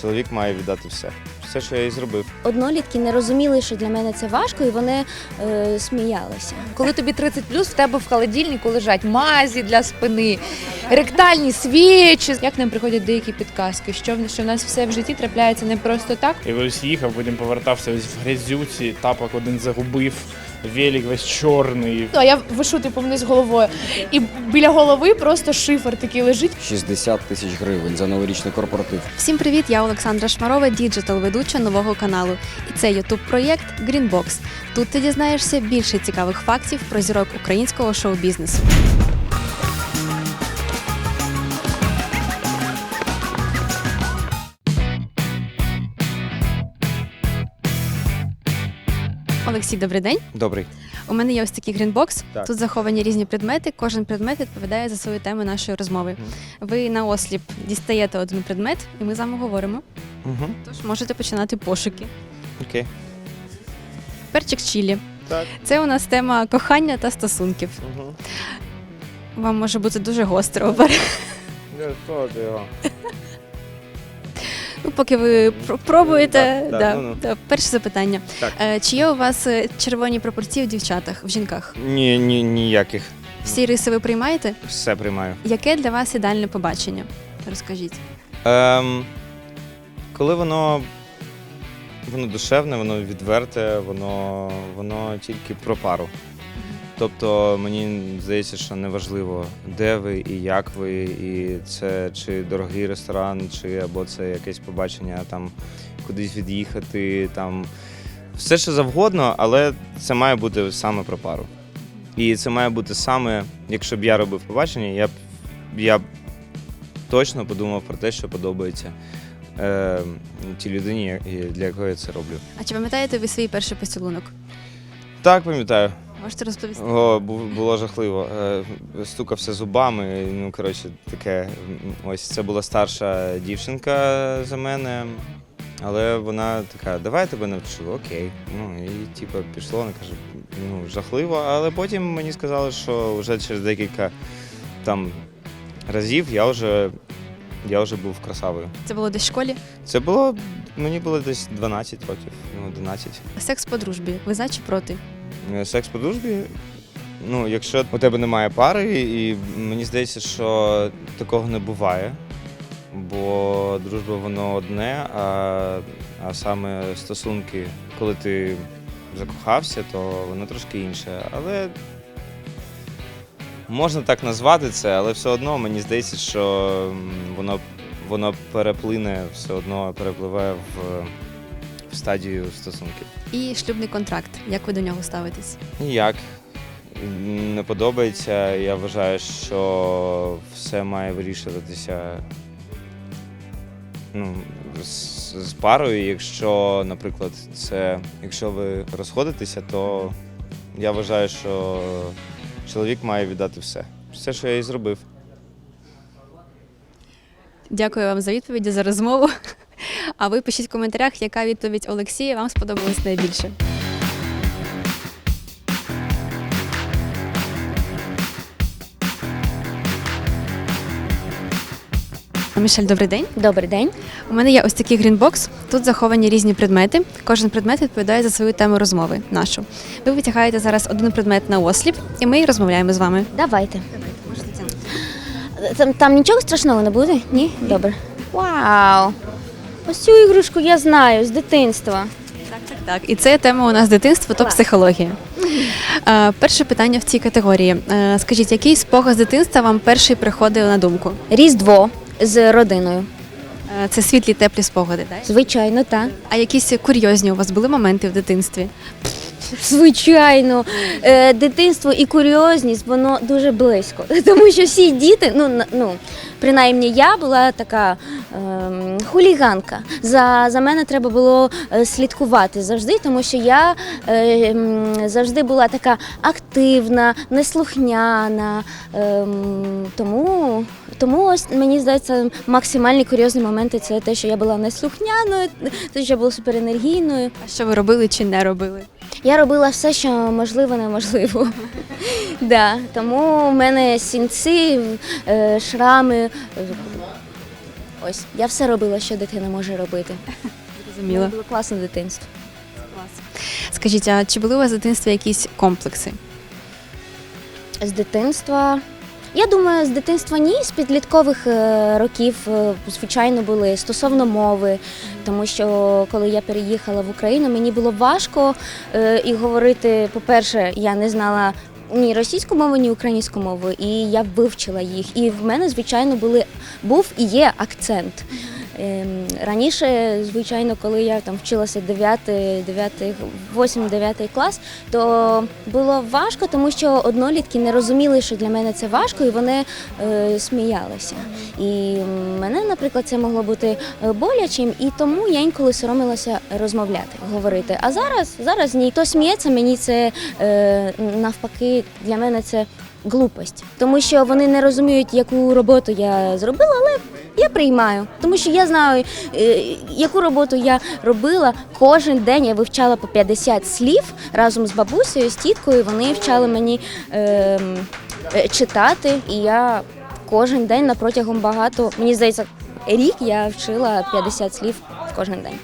чоловік має віддати все. Все, що я і зробив. Однолітки не розуміли, що для мене це важко, і вони е, сміялися. Коли тобі 30 в тебе в холодильнику лежать мазі для спини, ректальні свічі. Як нам приходять деякі підказки, що в що в нас все в житті трапляється не просто так. І ось їхав, потім повертався весь в грязюці, тапок один загубив, велик весь чорний. А я вишу типу вниз головою. І біля голови просто шифер такий лежить. 60 тисяч гривень за новорічний корпоратив. Всім привіт! Я Олександра Шмарова, діджитал-ведуча нового каналу. І це ютуб проєкт Greenbox. Тут ти дізнаєшся більше цікавих фактів про зірок українського шоу-бізнесу. Олексій, добрий день. Добрий. У мене є ось такий грінбокс. Так. Тут заховані різні предмети. Кожен предмет відповідає за свою тему нашої розмови. Ви на осліп дістаєте один предмет, і ми з вами говоримо. Угу. Тож можете починати пошуки. Окей. Перчик чілі. Так. Це у нас тема кохання та стосунків. Угу. Вам може бути дуже гостро. його. Ну, поки ви пр- пробуєте. Так, так, да, ну-ну. да. Перше запитання. Так. Е, Чи є у вас е, червоні пропорції в дівчатах, в жінках? Ні, ні, ніяких. Всі риси ви приймаєте? Все приймаю. Яке для вас ідеальне побачення? Розкажіть. Ем, коли воно, воно душевне, воно відверте, воно, воно тільки про пару. Тобто мені здається, що неважливо, де ви і як ви, і це чи дорогий ресторан, чи або це якесь побачення там кудись від'їхати, там все що завгодно, але це має бути саме про пару. І це має бути саме, якщо б я робив побачення, я б я б точно подумав про те, що подобається е, тій людині, для якої я це роблю. А чи пам'ятаєте ви свій перший поцілунок? Так, пам'ятаю. Можете розповісти? О, було жахливо. Е, Стукався зубами. Ну, коротше, таке. Ось це була старша дівчинка за мене. Але вона така, давай я тебе навчу, окей. Ну і типу пішло, вона каже, ну жахливо. Але потім мені сказали, що вже через декілька там разів я вже, я вже був красавою. Це було десь в школі? Це було мені було десь 12 років, ну 11. Секс по дружбі. Ви за чи проти? Е, Секс по дружбі. Ну, якщо у тебе немає пари, і мені здається, що такого не буває. Бо дружба воно одне, а, а саме стосунки, коли ти закохався, то воно трошки інше. Але можна так назвати це, але все одно мені здається, що воно, воно переплине, все одно перепливе в, в стадію стосунків. І шлюбний контракт. Як ви до нього ставитесь? Ніяк. Не подобається. Я вважаю, що все має вирішуватися ну, з, з парою. Якщо, наприклад, це якщо ви розходитеся, то я вважаю, що чоловік має віддати все. Все, що я і зробив. Дякую вам за відповіді, за розмову. А ви пишіть в коментарях, яка відповідь Олексія вам сподобалась найбільше. Мішель, добрий день. Добрий день. У мене є ось такий грінбокс. Тут заховані різні предмети. Кожен предмет відповідає за свою тему розмови. Нашу. Ви витягаєте зараз один предмет на осліп, і ми розмовляємо з вами. Давайте. Там, там нічого страшного не буде? Ні? Добре. Вау! Ось цю ігрушку я знаю з дитинства. Так, так, так. І це тема у нас дитинство, то психологія. Е, перше питання в цій категорії. Е, скажіть, який спогад з дитинства вам перший приходив на думку? Різдво з родиною. Е, це світлі, теплі спогади, так? Звичайно, так. А якісь курйозні у вас були моменти в дитинстві? Звичайно, Е, дитинство і курйозність воно дуже близько. Тому що всі діти, ну на- ну принаймні я була така хуліганка. За, за мене треба було е, слідкувати завжди, тому що я е, завжди була така активна, неслухняна. Ем, тому, тому ось мені здається, максимальні курйозні моменти це те, що я була неслухняною, те, що я була суперенергійною. А що ви робили чи не робили? Я робила все, що можливо, неможливо. да, тому в мене сінці, е, шрами. Ось я все робила, що дитина може робити. Зрозуміло. Було класне дитинство. Скажіть, а чи були у вас в дитинстві якісь комплекси? З дитинства. Я думаю, з дитинства ні, з підліткових е, років, е, звичайно, були стосовно мови, тому що коли я переїхала в Україну, мені було важко е, і говорити, по-перше, я не знала ні російську мову, ні українську мову, і я вивчила їх. І в мене, звичайно, були, був і є акцент. Ем, Раніше, звичайно, коли я там вчилася 9, 9, 8, 9 клас, то було важко, тому що однолітки не розуміли, що для мене це важко, і вони е, сміялися. І мене, наприклад, це могло бути е, болячим, і тому я інколи соромилася розмовляти, говорити. А зараз, зараз ні. Хто сміється, мені це е, навпаки, для мене це глупость, тому що вони не розуміють, яку роботу я зробила, але я приймаю, тому що я знаю, е, яку роботу я робила. Кожен день я вивчала по 50 слів разом з бабусею, з тіткою. Вони вчали мені е, е, читати, і я кожен день на протягом багато, мені здається, рік я вчила 50 слів кожен день.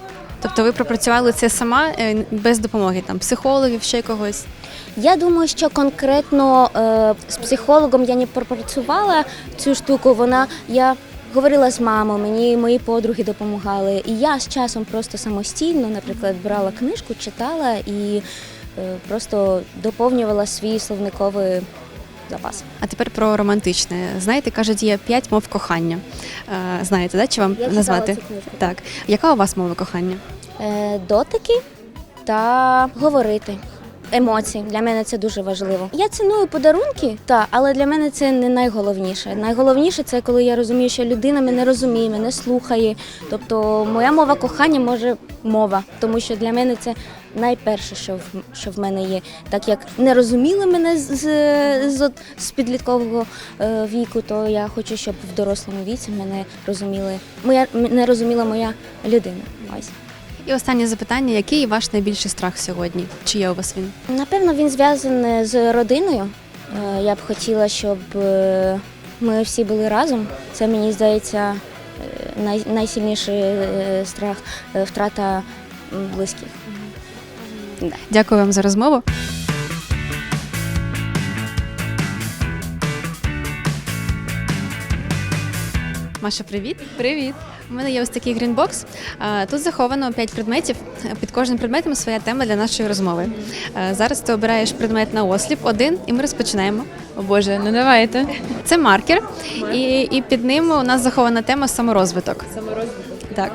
Тобто ви пропрацювали це сама е, без допомоги там психологів, ще когось? Я думаю, що конкретно е, з психологом я не пропрацювала цю штуку. Вона я говорила з мамою, мені мої подруги допомагали. І я з часом просто самостійно, наприклад, брала книжку, читала і е, просто доповнювала свій словниковий запас. А тепер про романтичне. Знаєте, кажуть, є п'ять мов кохання. Е, знаєте, да? чи вам Я назвати? цю книжку. Так. Яка у вас мова кохання? Е, дотики та говорити. Емоції для мене це дуже важливо. Я ціную подарунки, та але для мене це не найголовніше. Найголовніше це коли я розумію, що людина мене розуміє, мене слухає. Тобто моя мова кохання може мова, тому що для мене це найперше, що в що в мене є. Так як не розуміли мене з, з, з, підліткового е, віку, то я хочу, щоб в дорослому віці мене розуміли. Моя мене розуміла моя людина. Ось. І останнє запитання: який ваш найбільший страх сьогодні? Чи є у вас він? Напевно, він зв'язаний з родиною. Е, Я б хотіла, щоб е, ми всі були разом. Це мені здається е, найсильніший страх втрата близьких. Дякую вам за розмову. Маша, привіт. Привіт! У мене є ось такий грінбокс. Тут заховано 5 предметів. Під кожним предметом своя тема для нашої розмови. Зараз ти обираєш предмет на осліп один, і ми розпочинаємо. О Боже, ну давайте. Це маркер, і, і під ним у нас захована тема саморозвиток. Саморозвиток. Так.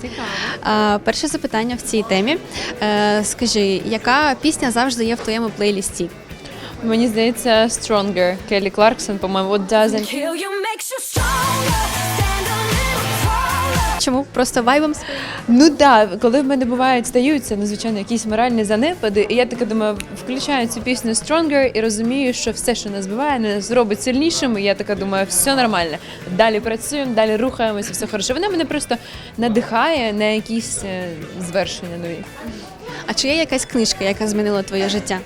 Цікаво. Перше запитання в цій темі. Е, скажи, яка пісня завжди є в твоєму плейлісті? Мені здається, Stronger. Келлі Кларксон, по-моєму, What Doesn't Чому просто вайбом? Ну так, коли в мене бувають стаються надзвичайно якісь моральні занепади, і я така думаю, включаю цю пісню Stronger і розумію, що все, що нас буває, нас зробить сильнішими. І я така думаю, все нормально. Далі працюємо, далі рухаємося, все хорошо. Вона мене просто надихає на якісь е, звершення нові. А чи є якась книжка, яка змінила твоє життя?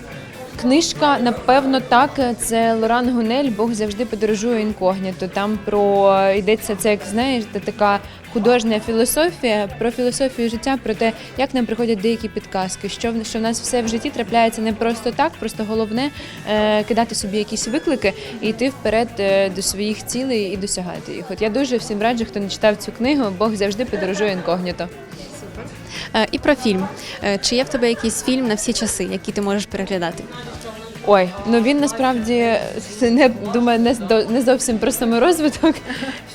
Книжка, напевно, так. Це Лоран Гунель Бог завжди подорожує інкогніто. Там про йдеться це, як знаєш, це така художня філософія про філософію життя, про те, як нам приходять деякі підказки, що що в нас все в житті трапляється не просто так, просто головне е, кидати собі якісь виклики і йти вперед е, до своїх цілей і досягати їх. От я дуже всім раджу, хто не читав цю книгу, Бог завжди подорожує інкогніто. Е, і про фільм. Е, чи є в тебе якийсь фільм на всі часи, який ти можеш переглядати? Ой, ну він насправді не думаю, не, не зовсім про саморозвиток.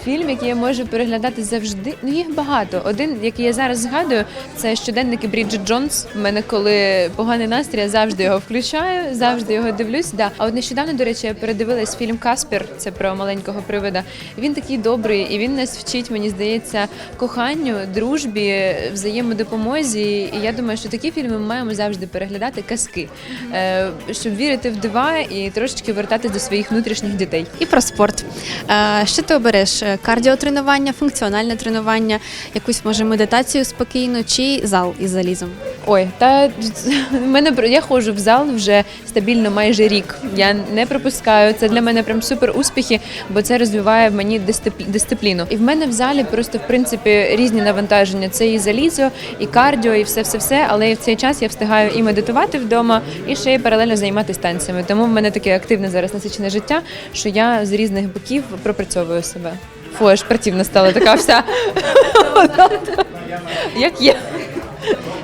Фільм, який я можу переглядати завжди. Ну їх багато. Один, який я зараз згадую, це щоденники Бріджит Джонс. У мене коли поганий настрій, я завжди його включаю, завжди його дивлюсь. Да. А от нещодавно, до речі, я передивилась фільм Каспер. Це про маленького привида. Він такий добрий, і він нас вчить, мені здається, коханню, дружбі, взаємодопомозі. І я думаю, що такі фільми ми маємо завжди переглядати казки, е, щоб вірити вірити в дива і трошечки вертати до своїх внутрішніх дітей. І про спорт. Е, Що ти обереш? Е, Кардіотренування, функціональне тренування, якусь може медитацію спокійно чи зал із залізом? Ой, та мене я ходжу в зал вже стабільно майже рік. Я не пропускаю. Це для мене прям супер успіхи, бо це розвиває в мені дисциплі- дисципліну. І в мене в залі просто в принципі різні навантаження. Це і залізо, і кардіо, і все, все, все. Але в цей час я встигаю і медитувати вдома, і ще й паралельно займатися танцями. Тому в мене таке активне зараз насичене життя, що я з різних боків пропрацьовую себе. Фу, аж противно стала така вся. Як є.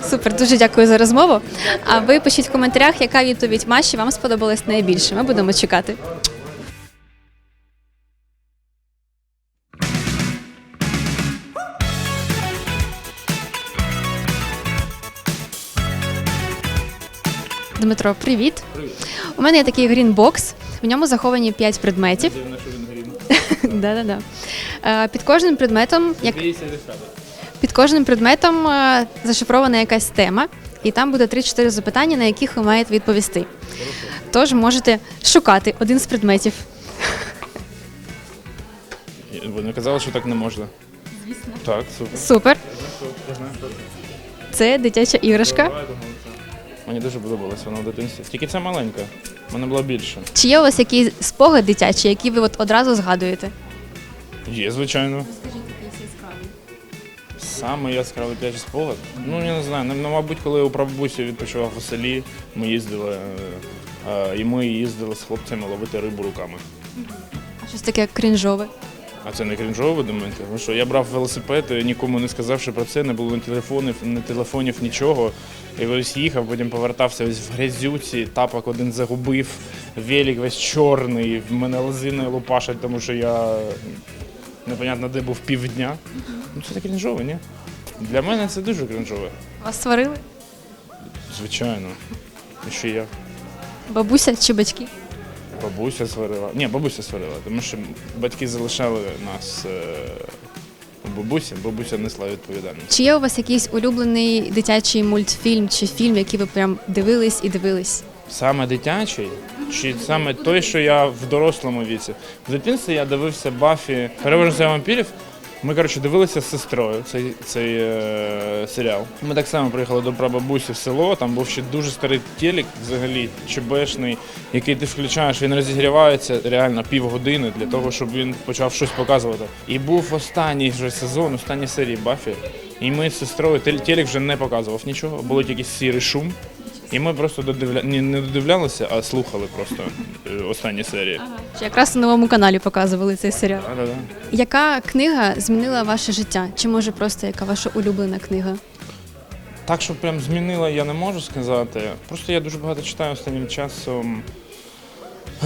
Супер, дуже дякую за розмову. А ви пишіть в коментарях, яка відповідь Маші вам сподобалась найбільше. Ми будемо чекати. Дмитро, привіт. У мене є такий грінбокс. В ньому заховані 5 предметів. Да-да-да. Е, Під кожним предметом, як під кожним предметом е, зашифрована якась тема, і там буде 3-4 запитання, на яких ви маєте відповісти. Тож можете шукати один з предметів. Вони казали, що так не можна. Звісно. Так, супер. Супер. Це дитяча іграшка. Мені дуже подобалось вона в дитинстві. Тільки це маленька. В мене була більше. Чи є у вас якийсь спогад дитячий, який ви от одразу згадуєте? Є, звичайно. Саме яскравий п'ячий спогад. Ну, я не знаю. Ну, мабуть, коли у прабабусі відпочивав у селі, ми їздили, е, е, і ми їздили з хлопцями ловити рибу руками. А щось таке крінжове. А це не крінжово, ви думаєте? Ну що, я брав велосипед, нікому не сказавши про це, не було ні телефонів, ні телефонів, нічого. І ось їхав, потім повертався ось в грязюці, тапок один загубив, велик весь чорний, в мене лозиною лупашать, тому що я непонятно де був півдня. Ну це крінжове, ні? Для мене це дуже крінжове. Вас сварили? Звичайно. І ще я. Бабуся чи батьки? Бабуся сварила. Ні, бабуся сварила, тому що батьки залишали нас е, у бабусі, бабуся несла відповідальність. Чи є у вас якийсь улюблений дитячий мультфільм чи фільм, який ви прям дивились і дивились? Саме дитячий, чи саме той, що я в дорослому віці. В дитинстві я дивився Бафі Переможниця вампірів. Ми, коротше, дивилися з сестрою цей, цей е, серіал. Ми так само приїхали до прабабусі в село, там був ще дуже старий телек, взагалі чебешний, який ти включаєш, він розігрівається реально півгодини для того, щоб він почав щось показувати. І був останній вже сезон, останні серії Бафі. І ми з сестрою тел- телек вже не показував нічого, було тільки сірий шум. І ми просто додивля... Ні, не додивлялися, а слухали просто е, останні серії. Чи якраз на новому каналі показували цей серіал? Да-да-да. Яка книга змінила ваше життя? Чи може просто яка ваша улюблена книга? Так, що прям змінила, я не можу сказати. Просто я дуже багато читаю останнім часом.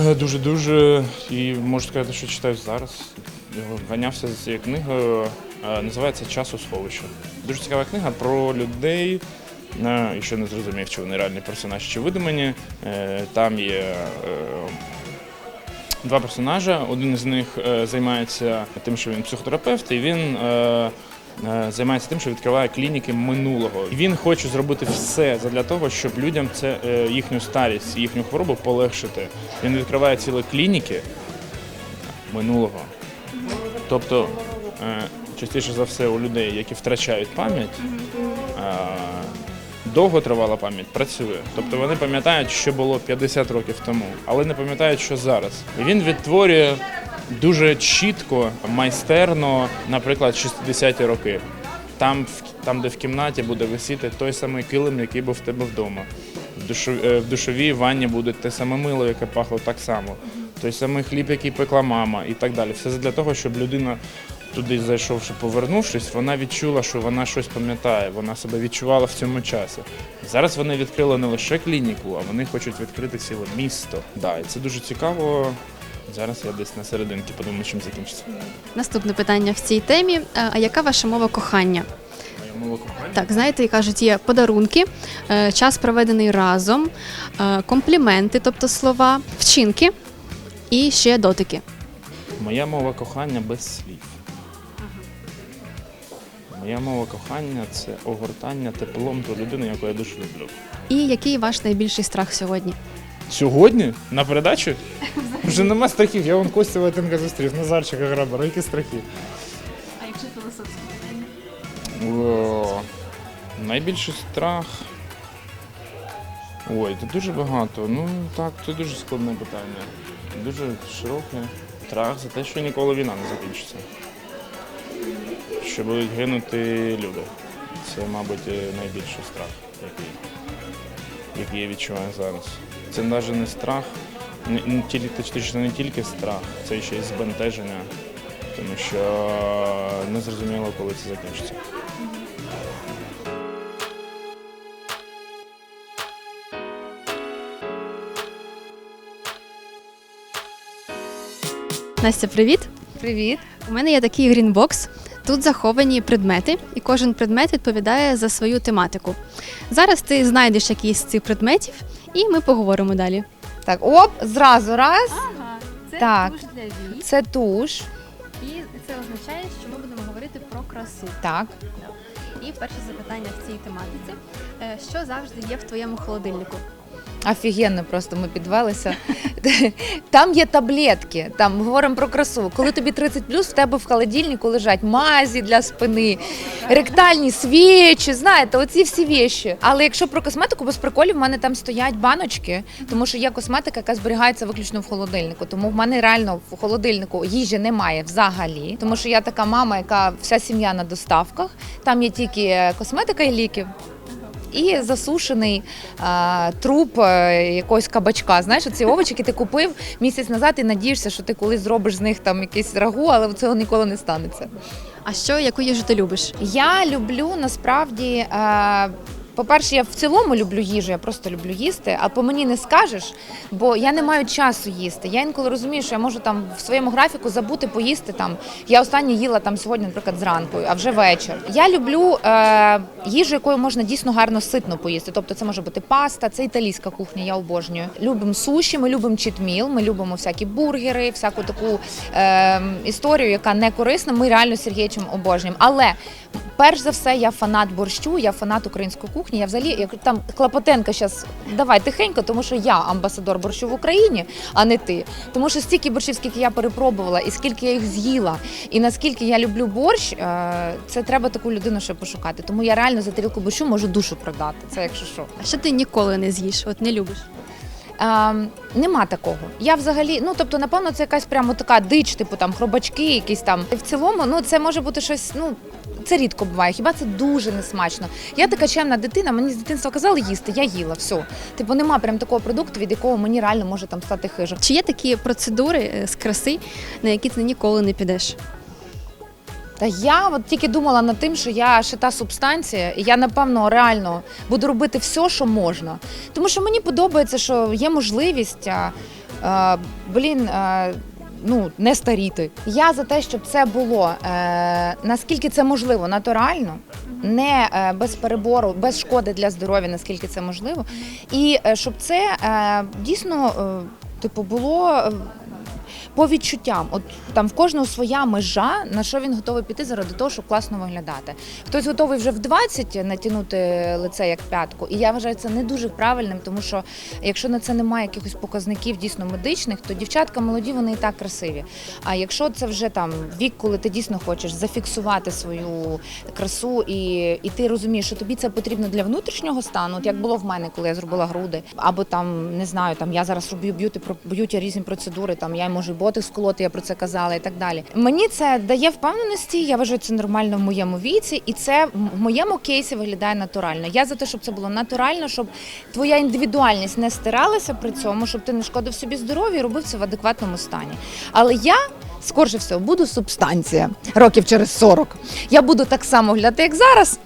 Е, Дуже-дуже. І можу сказати, що читаю зараз. Я Ганявся за цією книгою. Е, Називається Час у сховищі. Дуже цікава книга про людей. І ще не зрозумів, чи вони реальні персонажі, чи видумані. Е, Там є е, два персонажі. Один з них е, займається тим, що він психотерапевт, і він займається тим, що відкриває клініки минулого. Він хоче зробити все для того, щоб людям це їхню старість, їхню хворобу полегшити. Він відкриває цілі клініки минулого. Тобто, частіше за все, у людей, які втрачають пам'ять. Е, Довготривала пам'ять працює. Тобто вони пам'ятають, що було 50 років тому, але не пам'ятають, що зараз. І він відтворює дуже чітко, майстерно, наприклад, 60-ті роки. Там, там, де в кімнаті буде висіти той самий килим, який був в тебе вдома. Е, в душовій ванні буде те саме мило, яке пахло так само. Той самий хліб, який пекла мама, і так далі. Все для того, щоб людина туди зайшовши, повернувшись, вона відчула, що вона щось пам'ятає, вона себе відчувала в цьому часі. Зараз вони відкрили не лише клініку, а вони хочуть відкрити ціле місто. Да, і це дуже цікаво. Зараз я десь на серединці подумаю, чим закінчиться. Наступне питання в цій темі. А а яка ваша мова кохання? Моє мова кохання. Так, знаєте, кажуть, є подарунки, е, час проведений разом, е, компліменти, тобто слова, вчинки і ще дотики. Моя мова кохання без слів. Моя мова кохання це огортання теплом до людини, яку я дуже люблю. І який ваш найбільший страх сьогодні? Сьогодні? На передачі? Вже нема страхів. Я вон Костя Латенка зустрів, Назарчика Грабара, які страхи. А якщо філософські? О, найбільший страх. Ой, це дуже багато. Ну так, це дуже складне питання. Дуже широке. Страх за те, що ніколи війна не закінчиться. Що будуть гинути люди. Це, мабуть, найбільший страх, який, який я відчуваю зараз. Це навіть не страх, не, не тільки, точніше, не тільки страх, це ще й збентеження, тому що не зрозуміло, коли це закінчиться. Настя, привіт! Привіт. У мене є такий грінбокс. Тут заховані предмети, і кожен предмет відповідає за свою тематику. Зараз ти знайдеш якийсь з цих предметів, і ми поговоримо далі. Так, оп, зразу раз. Ага, це Так. туш для вій, Це туш. і це означає, що ми будемо говорити про красу. Так. І перше запитання в цій тематиці: Е, що завжди є в твоєму холодильнику? Офігенно, просто ми підвелися. Там є таблетки, там говоримо про красу. Коли тобі 30 плюс, в тебе в холодильнику лежать мазі для спини, ректальні свічі, знаєте, оці всі віші. Але якщо про косметику, без приколів, в мене там стоять баночки, тому що є косметика, яка зберігається виключно в холодильнику. Тому в мене реально в холодильнику їжі немає взагалі. Тому що я така мама, яка вся сім'я на доставках. Там є тільки косметика і ліки. І засушений а, труп е, якогось кабачка. Знаєш, ці овочі, які ти купив місяць назад, і надієшся, що ти колись зробиш з них там якийсь рагу, але цього ніколи не станеться. А що, яку їжу ти любиш? Я люблю насправді. Е, по-перше, я в цілому люблю їжу, я просто люблю їсти, а по мені не скажеш, бо я не маю часу їсти. Я інколи розумію, що я можу там в своєму графіку забути поїсти там. Я останнє їла там сьогодні, наприклад, зранку, а вже вечір. Я люблю е, їжу, якою можна дійсно гарно ситно поїсти. Тобто це може бути паста, це італійська кухня, я обожнюю. Любимо суші, ми любимо читміл, ми любимо всякі бургери, всяку таку е, історію, яка не корисна. Ми реально з Сергійчем обожнюємо. Але перш за все, я фанат борщу, я фанат української кухні. Я взагалі, як там Клопотенка зараз, давай тихенько, тому що я амбасадор борщу в Україні, а не ти. Тому що стільки борщів, скільки я перепробувала, і скільки я їх з'їла, і наскільки я люблю борщ, е, це треба таку людину ще пошукати. Тому я реально за тарілку борщу можу душу продати. Це якщо що. А що ти ніколи не з'їш? От не любиш? Ем, нема такого. Я взагалі, ну тобто, напевно, це якась прямо така дич, типу там хробачки, якісь там. В цілому, ну це може бути щось, ну. Це рідко буває, хіба це дуже несмачно. Я така чемна дитина, мені з дитинства казали їсти, я їла, все. Типу, нема прям такого продукту, від якого мені реально може там стати хижа. Чи є такі процедури е, з краси, на які ти ніколи не підеш? Та я от тільки думала над тим, що я ще та субстанція, і я напевно реально буду робити все, що можна. Тому що мені подобається, що є можливість, а, а, блін. А, Ну, не старіти. Я за те, щоб це було е, наскільки це можливо, натурально, не е, без перебору, без шкоди для здоров'я, наскільки це можливо. І е, щоб це е, дійсно, е, типу, було е, по відчуттям. От там в кожного своя межа, на що він готовий піти заради того, щоб класно виглядати. Хтось готовий вже в 20 натягнути лице як п'ятку. І я вважаю це не дуже правильним, тому що якщо на це немає якихось показників дійсно медичних, то дівчатка молоді вони і так красиві. А якщо це вже там вік, коли ти дійсно хочеш зафіксувати свою красу, і, і ти розумієш, що тобі це потрібно для внутрішнього стану, от як було в мене, коли я зробила груди, або там не знаю, там я зараз роблю б'юті про б'юті різні процедури, там я можу ботекс колоти, я про це казала і так далі. Мені це дає впевненості. Я вважаю, це нормально в моєму віці, і це в моєму кейсі виглядає натурально. Я за те, щоб це було натурально, щоб твоя індивідуальність не стиралася при цьому, щоб ти не шкодив собі здоров'ю і робив це в адекватному стані. Але я. Скорше всього, буду субстанція років через 40. Я буду так само глядати, як зараз.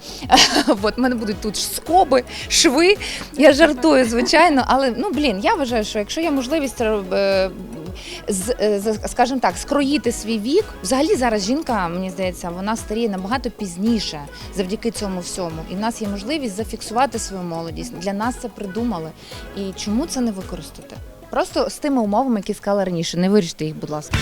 От мене будуть тут скоби, шви. Я жартую, звичайно, але ну блін, я вважаю, що якщо є можливість е, з, е, з- скажімо так, скроїти свій вік. Взагалі зараз жінка, мені здається, вона старіє набагато пізніше завдяки цьому всьому. І в нас є можливість зафіксувати свою молодість. Для нас це придумали. І чому це не використати? Просто з тими умовами, які сказала раніше. Не виріште їх, будь ласка.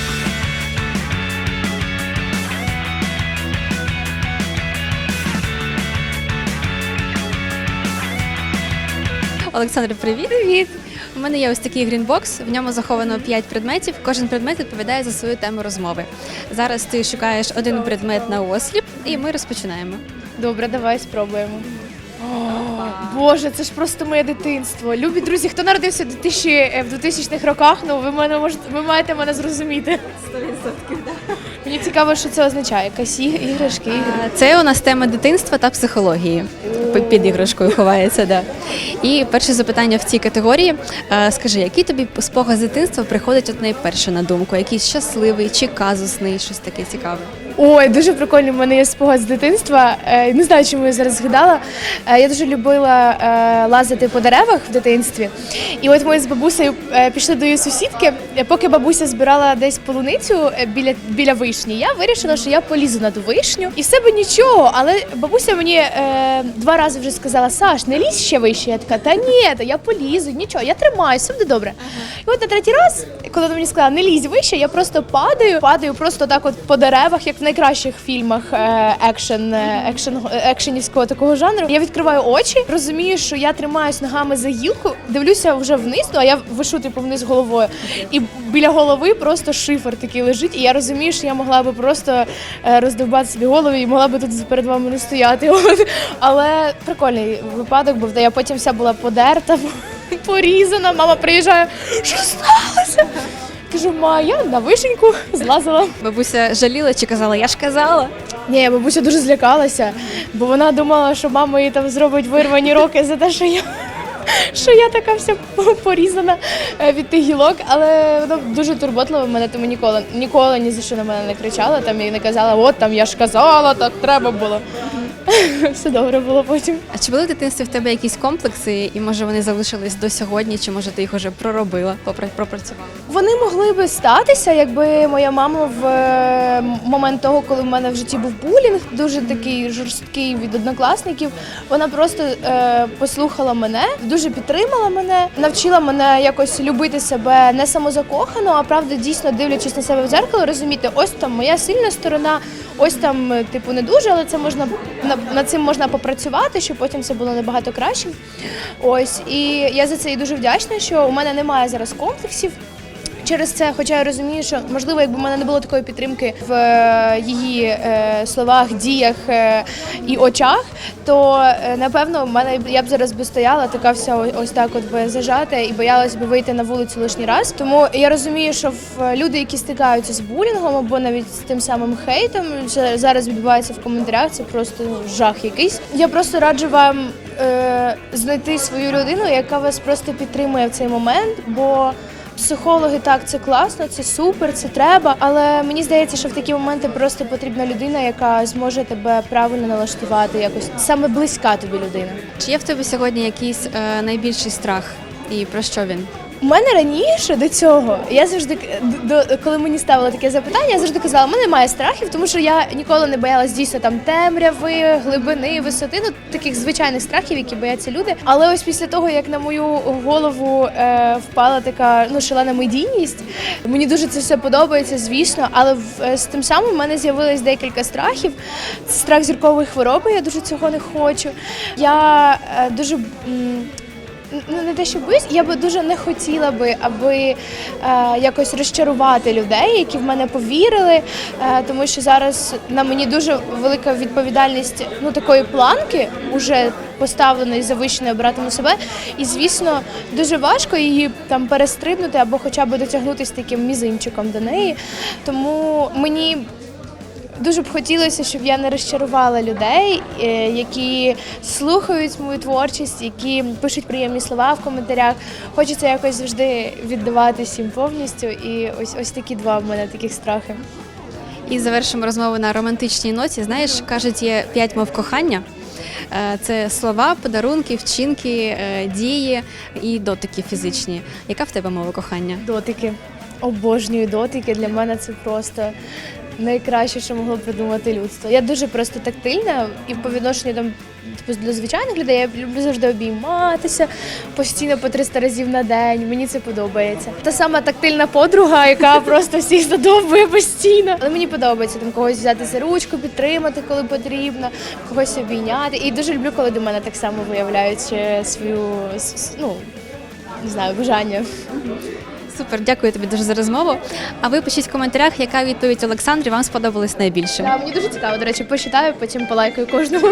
Олександр, привіт. Привіт. У мене є ось такий грінбокс, в ньому заховано 5 предметів. Кожен предмет відповідає за свою тему розмови. Зараз ти шукаєш один предмет на осліп, і ми розпочинаємо. Добре, давай спробуємо. Боже, це ж просто моє дитинство. Любі друзі, хто народився в 2000, е, в 2000-х роках, ну ви мене можете, ви маєте мене зрозуміти. 100%, да. Мені цікаво, що це означає. Якась іграшки, Це у нас тема дитинства та психології. Під іграшкою ховається, да. І перше запитання в цій категорії. Скажи, який тобі спогад з дитинства приходить от найперше на думку? Якийсь щасливий чи казусний, щось таке цікаве? Ой, дуже прикольно. У мене є спогад з дитинства. Е, Не знаю, чому я зараз згадала. Е, Я дуже любила е, лазити по деревах в дитинстві. І от ми з бабусею пішли до її сусідки. Поки бабуся збирала десь полуницю біля, біля вишні, я вирішила, що я полізу на ту вишню. І все би нічого. Але бабуся мені е, два рази вже сказала: Саш, не лізь ще вище. Я така, та ні, та я полізу, нічого, я тримаюсь, все буде добре. І от на третій раз, коли вона мені сказала, не лізь вище, я просто падаю, падаю просто так от по деревах, як найкращих фільмах е, екшен, е, екшен, екшенівського такого жанру. Я відкриваю очі, розумію, що я тримаюсь ногами за гілку, дивлюся вже вниз, ну а я вишу типу вниз головою. І біля голови просто шифер такий лежить. І я розумію, що я могла би просто е, роздовбати собі голову і могла би тут перед вами не стояти. От. Але прикольний випадок був, де я потім вся була подерта, порізана. Мама приїжджає, що сталося? Кажу, ма, я на вишеньку злазила. Бабуся жаліла чи казала, я ж казала. Ні, бабуся дуже злякалася, бо вона думала, що мама їй там зробить вирвані роки за те, що я. Що я така вся порізана е, від тих гілок, але вона дуже турботлива мене, тому ніколи ніколи ні за що на мене не кричала там і не казала, от там я ж казала, так треба було. Все добре було потім. А чи були в дитинстві в тебе якісь комплекси, і може вони залишились до сьогодні, чи може ти їх уже проробила, попра- пропрацювала? Вони могли би статися, якби моя мама в е, момент того, коли в мене в житті був булінг, дуже такий жорсткий від однокласників. Вона просто е, послухала мене, дуже підтримала мене, навчила мене якось любити себе не самозакохано, а правда дійсно дивлячись на себе в дзеркало, розуміти, ось там моя сильна сторона, ось там, е, типу, не дуже, але це можна на- над цим можна попрацювати, щоб потім все було набагато краще. Ось і я за це і дуже вдячна, що у мене немає зараз комплексів. Через це, хоча я розумію, що можливо, якби в мене не було такої підтримки в е, її е, словах, діях е, і очах, то напевно в мене я б зараз би стояла така вся ось так, от би зажата і боялась би вийти на вулицю лишній раз. Тому я розумію, що в люди, які стикаються з булінгом або навіть з тим самим хейтом, що зараз відбувається в коментарях, це просто жах якийсь. Я просто раджу вам знайти свою людину, яка вас просто підтримує в цей момент, бо. Психологи так, це класно, це супер, це треба. Але мені здається, що в такі моменти просто потрібна людина, яка зможе тебе правильно налаштувати, якось саме близька тобі людина. Чи є в тебе сьогодні якийсь е, найбільший страх? І про що він? У мене раніше до цього я завжди до коли мені ставили таке запитання, я завжди казала, у мене немає страхів, тому що я ніколи не боялась дійсно там темряви, глибини, висоти, ну таких звичайних страхів, які бояться люди. Але ось після того, як на мою голову е, впала така ну шалена медійність, мені дуже це все подобається, звісно. Але в, е, з тим самим в мене з'явилось декілька страхів. Страх зіркової хвороби. Я дуже цього не хочу. Я е, дуже. м, ну не те, що боюсь, я би дуже не хотіла би, аби е, якось розчарувати людей, які в мене повірили, е, тому що зараз на мені дуже велика відповідальність ну такої планки, уже поставленої завищеної брати на себе. І звісно, дуже важко її там перестрибнути або хоча б дотягнутися таким мізинчиком до неї. Тому мені Дуже б хотілося, щоб я не розчарувала людей, е, які слухають мою творчість, які пишуть приємні слова в коментарях. Хочеться якось завжди віддаватись їм повністю. І ось ось такі два в мене таких страхи. І завершимо розмову на романтичній ноті. Знаєш, кажуть, є п'ять мов кохання. Е, Це слова, подарунки, вчинки, е, дії і дотики фізичні. Яка в тебе мова кохання? Дотики. Обожнюю дотики. Для мене це просто найкраще, що могло придумати людство. Я дуже просто тактильна і по відношенню там. Типу, для звичайних людей я люблю завжди обійматися постійно по 300 разів на день. Мені це подобається. Та сама тактильна подруга, яка просто всіх задовбує постійно. Але мені подобається там когось взяти за ручку, підтримати, коли потрібно, когось обійняти. І дуже люблю, коли до мене так само виявляють е, свою ну, не знаю, бажання. Супер, дякую тобі дуже за розмову. А ви пишіть в коментарях, яка відповідь Олександрі вам сподобалась найбільше. Да, мені дуже цікаво, до речі, почитаю, потім полайкаю кожному.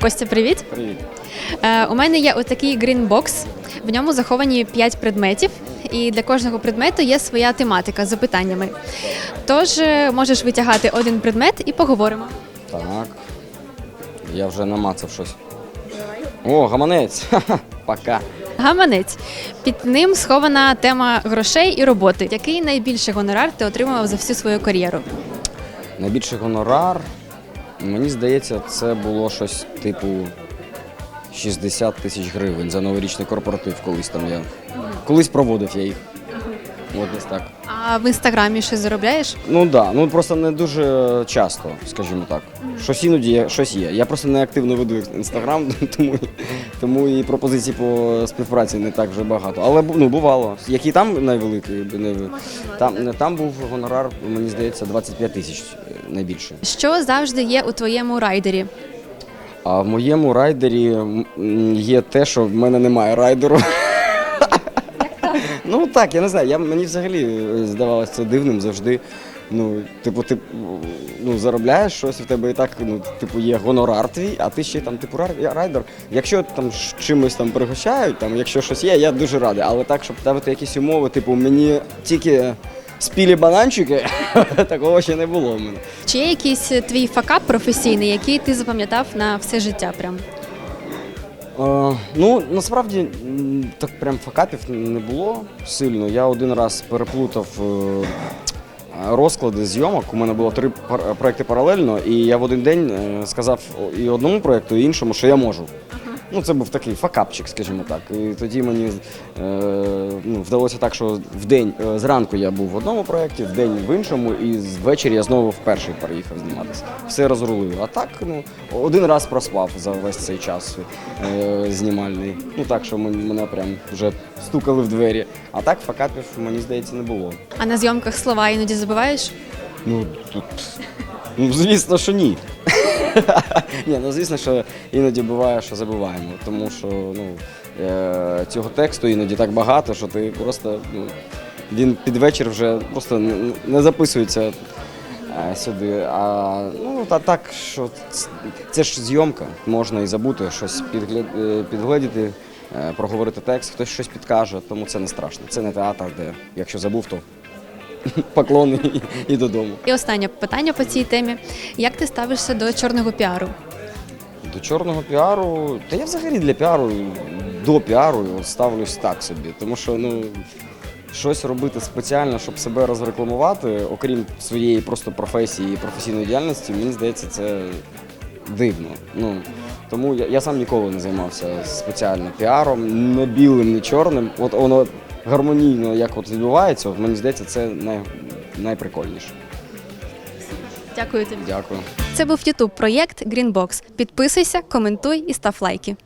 Костя, привіт. Привіт. Е, у мене є отакий грінбокс. В ньому заховані 5 предметів, і для кожного предмету є своя тематика з запитаннями. Тож е, можеш витягати один предмет і поговоримо. Так. Я вже намацав щось. О, гаманець. Ха-ха. Пока. Гаманець. Під ним схована тема грошей і роботи. Який найбільший гонорар ти отримував за всю свою кар'єру? Найбільший гонорар, мені здається, це було щось типу 60 тисяч гривень за новорічний корпоратив колись там я. Колись проводив я їх. От десь так. А в інстаграмі щось заробляєш? Ну так, да. ну просто не дуже часто, скажімо так. Щось іноді є, щось є. Я просто не активно веду інстаграм, тому, тому і пропозицій по співпраці не так вже багато. Але ну, бувало. Який там найвеликий? Не, там, там був гонорар, мені здається, 25 тисяч е, найбільше. Що завжди є у твоєму райдері? А в моєму райдері є те, що в мене немає райдеру. Ну так, я не знаю. Я, мені взагалі е, здавалося це дивним завжди. Ну, типу, ти ну, заробляєш щось, в тебе і так, ну, типу, є гонорар твій, а ти ще там, типу, райдер. Якщо там чимось там пригощають, там, якщо щось є, я дуже радий. Але так, щоб ставити якісь умови, типу, мені тільки спілі бананчики, такого ще не було в мене. Чи є якийсь твій факап професійний, який ти запам'ятав на все життя? Прям? Е, ну, насправді так прям факапів не було сильно. Я один раз переплутав е, розклади зйомок. У мене було три проекти паралельно, і я в один день е, сказав і одному проєкту, і іншому, що я можу. Ну, це був такий факапчик, скажімо так. І тоді мені е, ну, вдалося так, що в день е, зранку я був в одному проєкті, в день в іншому, і ввечері я знову в перший переїхав зніматися. Все розрулив. А так, ну, один раз проспав за весь цей час е, знімальний. Ну так, що мен- мене прям вже стукали в двері. А так факапів, мені здається, не було. А на зйомках слова іноді забуваєш? Ну, тут. Ну, звісно, що ні. ні, ну звісно, що іноді буває, що забуваємо, тому що ну, е, цього тексту іноді так багато, що ти просто ну, він під вечір вже просто не, записується е, сюди. А ну та так, що це ж зйомка, можна і забути, щось е, підгледіти, проговорити текст, хтось щось підкаже, тому це не страшно. Це не театр, де якщо забув, то поклон і, і додому. І останнє питання по цій темі: як ти ставишся до чорного піару? До чорного піару, та я взагалі для піару, до піару ставлюсь так собі. Тому що ну, щось робити спеціально, щоб себе розрекламувати, окрім своєї просто професії і професійної діяльності, мені здається, це дивно. Ну, тому я, я сам ніколи не займався спеціально піаром, не білим, не чорним. От воно гармонійно як от відбувається, от мені здається, це най, найприкольніше. Дякую тобі. Дякую. Це був Ютуб проєкт Greenbox. Підписуйся, коментуй і став лайки.